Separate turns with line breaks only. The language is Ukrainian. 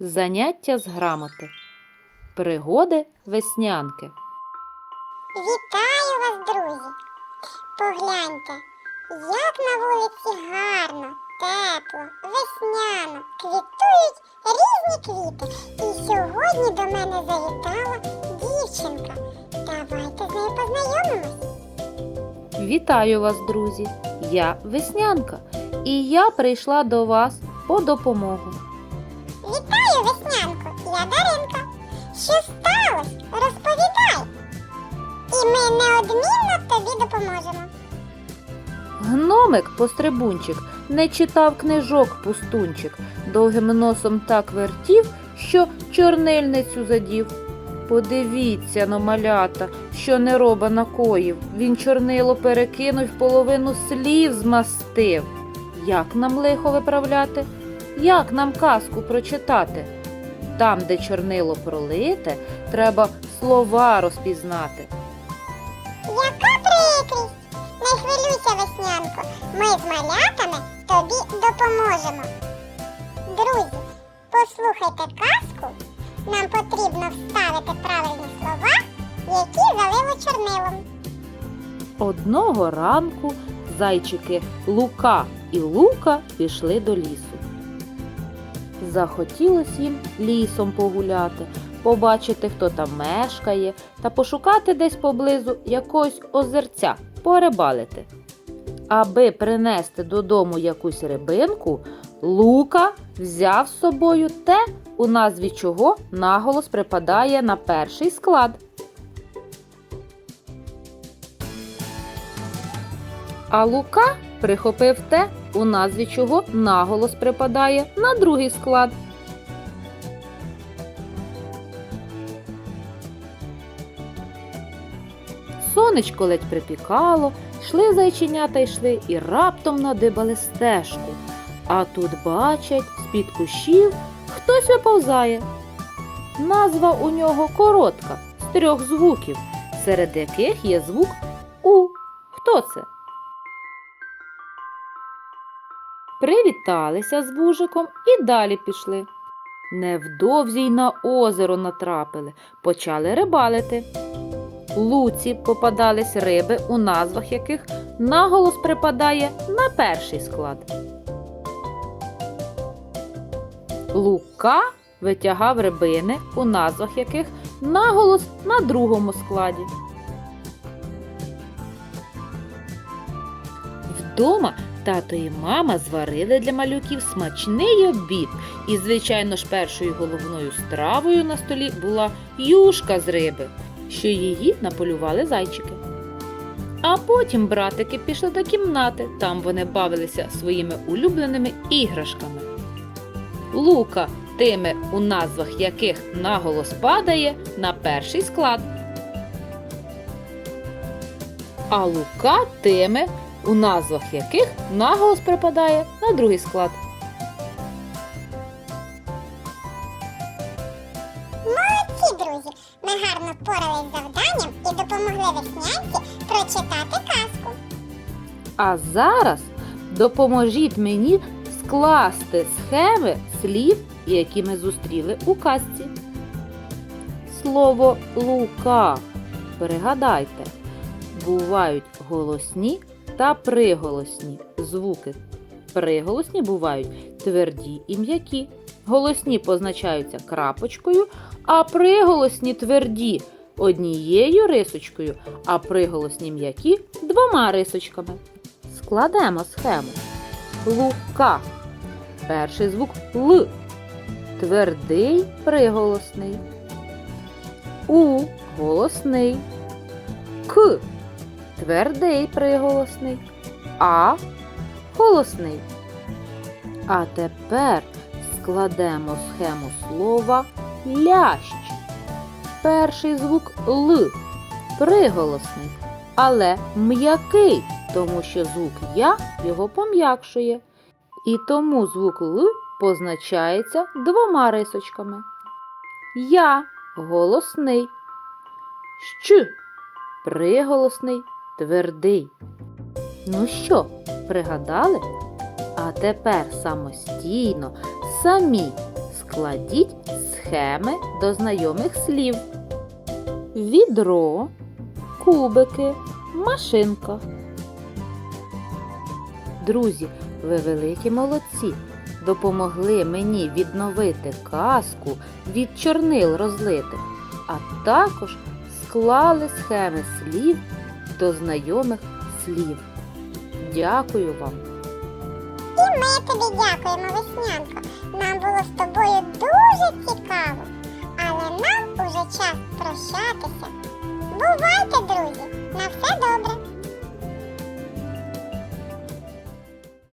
Заняття з грамоти. Пригоди веснянки.
Вітаю вас, друзі! Погляньте, як на вулиці гарно, тепло, весняно, квітують різні квіти. І сьогодні до мене завітала дівчинка. Давайте з нею познайомимось.
Вітаю вас, друзі! Я Веснянка, і я прийшла до вас по допомогу.
Що сталося? Розповідай. І ми неодмінно тобі допоможемо.
Гномик пострибунчик не читав книжок пустунчик, довгим носом так вертів, що чорнильницю задів. Подивіться но малята, що нероба накоїв. Він чорнило перекинув, половину слів змастив. Як нам лихо виправляти? Як нам казку прочитати? Там, де чорнило пролите, треба слова розпізнати.
Яка прикрість! Не хвилюйся, веснянко. Ми з малятами тобі допоможемо. Друзі, послухайте казку. Нам потрібно вставити правильні слова, які залило чорнилом.
Одного ранку зайчики Лука і Лука пішли до лісу. Захотілось їм лісом погуляти, побачити, хто там мешкає, та пошукати десь поблизу якогось озерця, порибалити. Аби принести додому якусь рибинку, Лука взяв з собою те, у назві чого наголос припадає на перший склад. А Лука прихопив те, у назві чого наголос припадає на другий склад. Сонечко ледь припікало, йшли зайченята йшли і раптом надибали стежку. А тут бачать, з-під кущів хтось виповзає. Назва у нього коротка, з трьох звуків, серед яких є звук У. Хто це? Привіталися з вужиком і далі пішли. Невдовзі й на озеро натрапили, почали рибалити. Луці попадались риби, у назвах яких наголос припадає на перший склад. Лука витягав рибини, у назвах яких наголос на другому складі. Вдома тато і мама зварили для малюків смачний обід. І, звичайно ж, першою головною стравою на столі була юшка з риби, що її наполювали зайчики. А потім братики пішли до кімнати, там вони бавилися своїми улюбленими іграшками. Лука тими, у назвах яких наголос падає на перший склад. А лука тими, у назвах яких наголос припадає на другий склад.
Молодці, друзі! Ми гарно впорались з завданням і допомогли веснянці прочитати казку.
А зараз допоможіть мені скласти схеми слів, які ми зустріли у казці. Слово лука. Пригадайте, бувають голосні та приголосні звуки. Приголосні бувають тверді і м'які. Голосні позначаються крапочкою, а приголосні тверді однією рисочкою, а приголосні м'які двома рисочками. Складемо схему. Лука. Перший звук Л. Твердий приголосний. У голосний. К. Твердий приголосний. А голосний. А тепер складемо схему слова лящ. Перший звук Л. Приголосний, але м'який, тому що звук Я його пом'якшує. І тому звук Л позначається двома рисочками. Я голосний. Щ приголосний, твердий. Ну що, пригадали? А тепер самостійно, самі Складіть схеми до знайомих слів. Відро, кубики, машинка. Друзі, ви великі молодці. Допомогли мені відновити казку від чорнил розлитих, а також склали схеми слів до знайомих слів. Дякую вам!
І ми тобі дякуємо, Веснянко. Нам було з тобою дуже цікаво. Але нам уже час прощатися